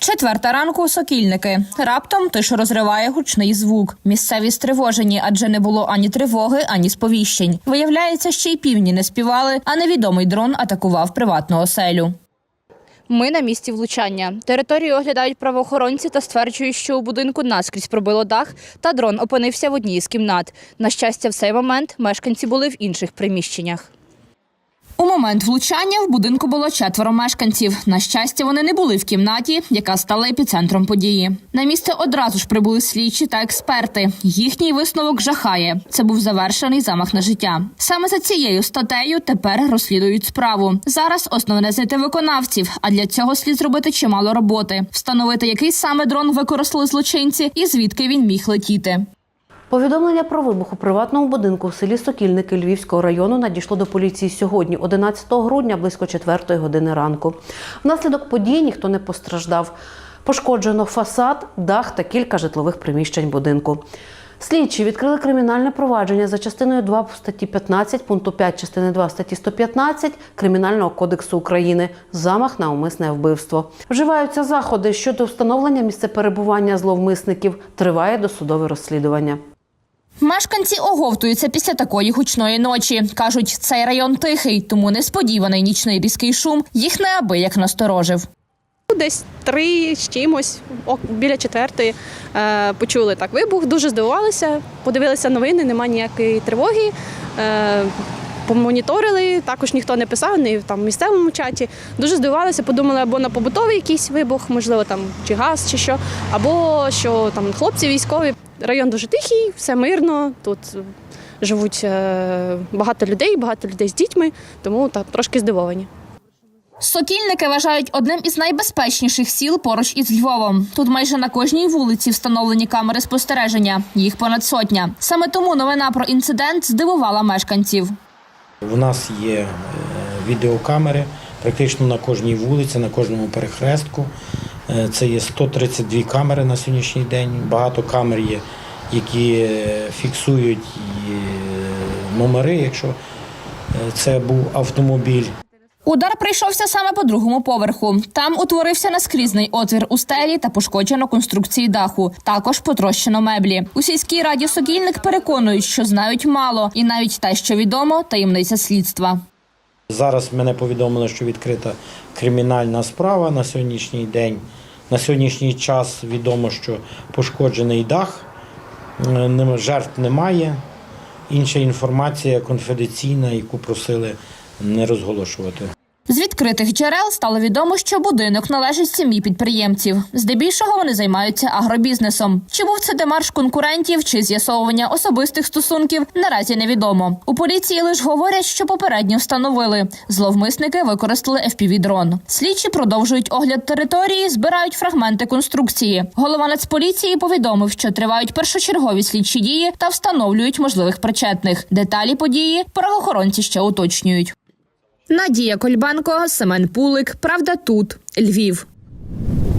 Четверта ранку сокільники. Раптом тишу розриває гучний звук. Місцеві стривожені, адже не було ані тривоги, ані сповіщень. Виявляється, ще й півні не співали, а невідомий дрон атакував приватну оселю. Ми на місці влучання. Територію оглядають правоохоронці та стверджують, що у будинку наскрізь пробило дах, та дрон опинився в одній з кімнат. На щастя, в цей момент мешканці були в інших приміщеннях. У момент влучання в будинку було четверо мешканців. На щастя, вони не були в кімнаті, яка стала епіцентром події. На місце одразу ж прибули слідчі та експерти. Їхній висновок жахає. Це був завершений замах на життя. Саме за цією статтею тепер розслідують справу. Зараз основне знайти виконавців, а для цього слід зробити чимало роботи: встановити, який саме дрон використали злочинці і звідки він міг летіти. Повідомлення про вибух у приватному будинку в селі Сокільники Львівського району надійшло до поліції сьогодні, 11 грудня, близько 4 години ранку. Внаслідок подій ніхто не постраждав. Пошкоджено фасад, дах та кілька житлових приміщень будинку. Слідчі відкрили кримінальне провадження за частиною 2 статті 15, пункту 5 частини 2 статті 115 Кримінального кодексу України замах на умисне вбивство. Вживаються заходи щодо встановлення місця перебування зловмисників. Триває досудове розслідування. Мешканці оговтуються після такої гучної ночі. кажуть, цей район тихий, тому несподіваний нічний різкий шум їх неабияк насторожив. Десь три з чимось, біля четвертої е, почули так вибух, дуже здивувалися, подивилися новини, нема ніякої тривоги. Е, Помоніторили, також ніхто не писав, ні в там місцевому чаті. Дуже здивувалися, подумали або на побутовий якийсь вибух, можливо, там чи газ, чи що, або що там хлопці військові. Район дуже тихий, все мирно. Тут живуть е, багато людей, багато людей з дітьми, тому так трошки здивовані. Сокільники вважають одним із найбезпечніших сіл поруч із Львовом. Тут майже на кожній вулиці встановлені камери спостереження. Їх понад сотня. Саме тому новина про інцидент здивувала мешканців. У нас є е, відеокамери практично на кожній вулиці, на кожному перехрестку. Е, Це є 132 камери на сьогоднішній день. Багато камер є, які е, фіксують номери, якщо це був автомобіль. Удар прийшовся саме по другому поверху. Там утворився наскрізний отвір у стелі та пошкоджено конструкції даху. Також потрощено меблі. У сільській раді Сокільник переконують, що знають мало, і навіть те, що відомо, таємниця слідства. Зараз мене повідомили, що відкрита кримінальна справа на сьогоднішній день. На сьогоднішній час відомо, що пошкоджений дах, жертв немає. Інша інформація конфіденційна, яку просили не розголошувати. З відкритих джерел стало відомо, що будинок належить сім'ї підприємців. Здебільшого вони займаються агробізнесом. Чи був це демарш конкурентів, чи з'ясовування особистих стосунків, наразі невідомо. У поліції лише говорять, що попередньо встановили. Зловмисники використали FPV-дрон. Слідчі продовжують огляд території, збирають фрагменти конструкції. Голова Нацполіції повідомив, що тривають першочергові слідчі дії та встановлюють можливих причетних. Деталі події правоохоронці ще уточнюють. Надія Кольбанко, Семен Пулик. Правда, тут Львів.